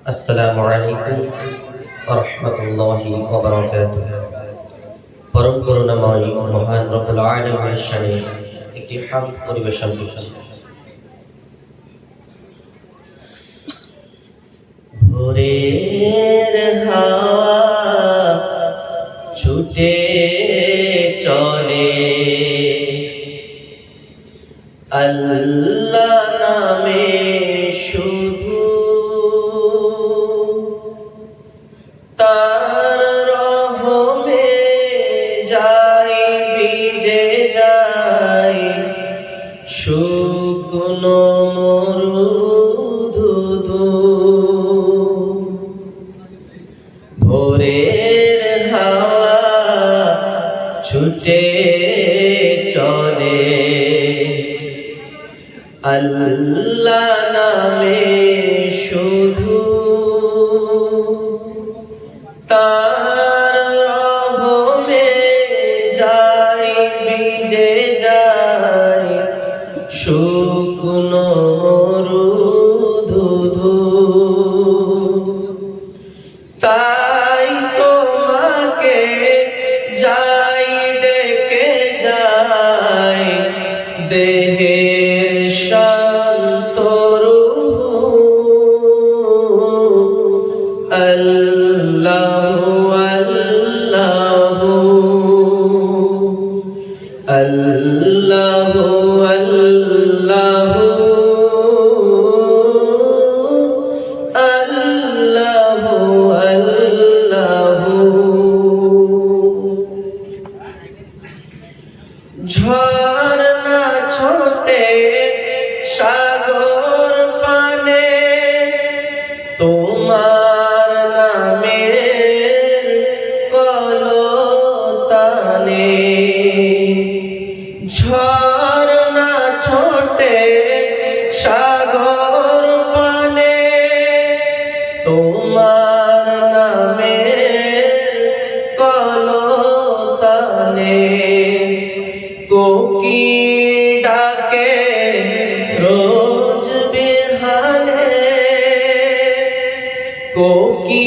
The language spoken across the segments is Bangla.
আসসালামু আলাইকুম রহমতুল্লাহি পরম করুণাময় মহান রব্বুল আলামিনের ছুটে চলে। আল্লাহ নামে ছুটে দেহের শান্তরু আল্লাহ আল্লাহ। আল্লাহু আল্লাহু। নামে কলতানে। ঝর্ণা ছোটে সাগর তোমার নামে কলতানে। কোকি ডাকে রোজ বিহানে কোকি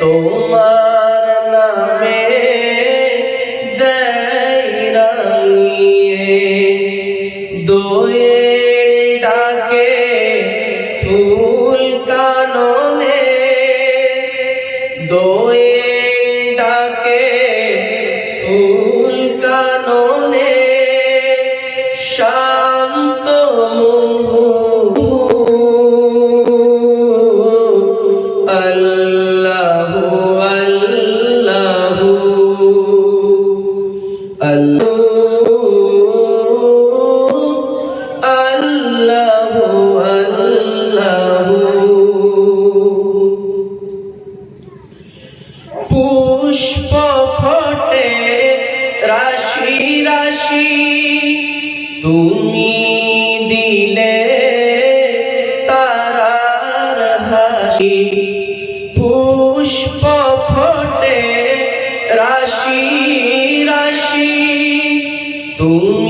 তোমার নামে রাঙিয়ে। দোয়ে ডাকে ফুল কাননে। দোয়ে ডাকে ফুল কাননে। শান্ত রাশি রাশি তুমি দিলে তারার হাসি। পুষ্প ফটে রাশি রাশি তুমি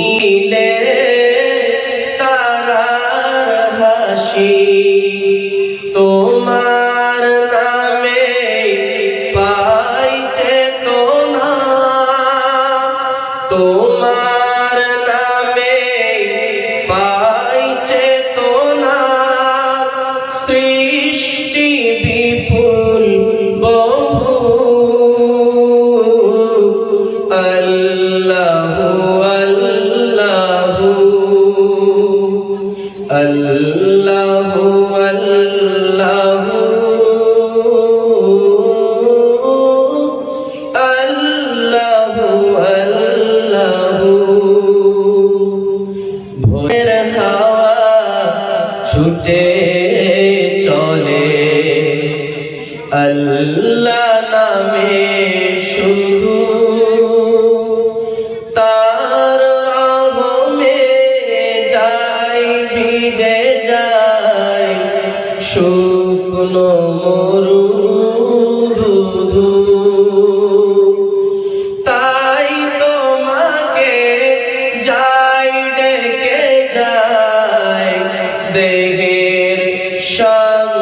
啊。